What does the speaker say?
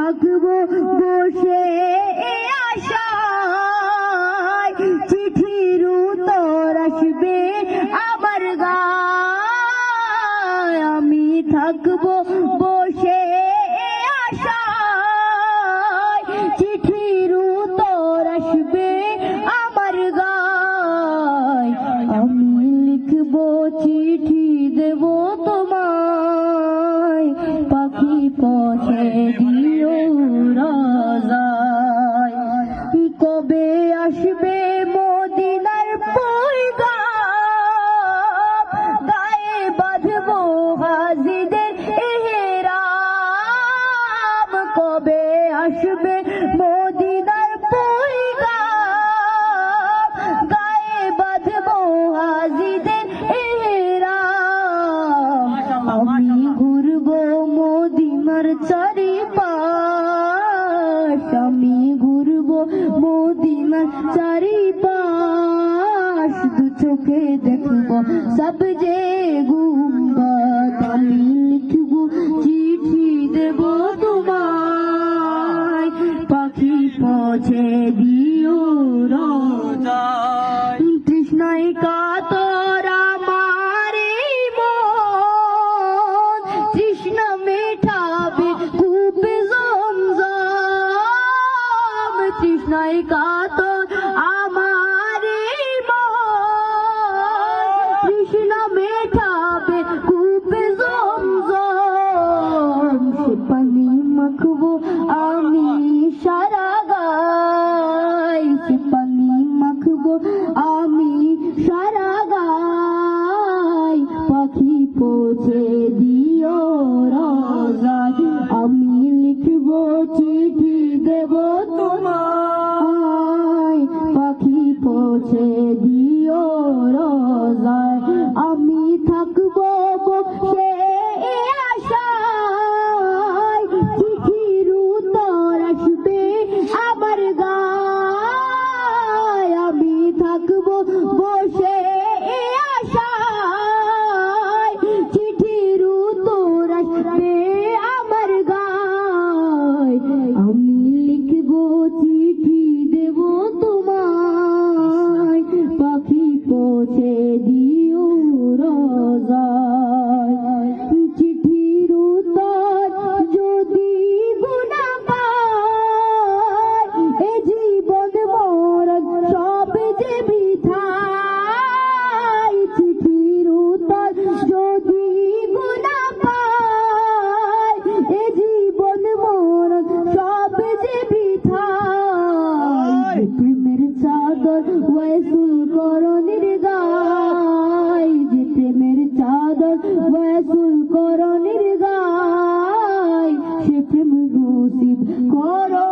থাকব বসে আশায়। চিঠির উত্তর আসবে আমার গায়। আমি থাকব বসে আশায়। চিঠির উত্তর আসবে আমার গায়। আমি লিখব চিঠি তোমার চরে আমি ঘুরবো চারি পাশ দু চোখে দেখব সব যে দেব পাখি পৌঁছে দি কত আমার কৃষ্ণ মেটাবে কূপে জমজম। সে পানি মাখবো আমি সা ওয়াইসুল করণের গায় যে প্রেমের চাদর ওয়াইসুল করণের গায় সে প্রেম ঘোষিত করো।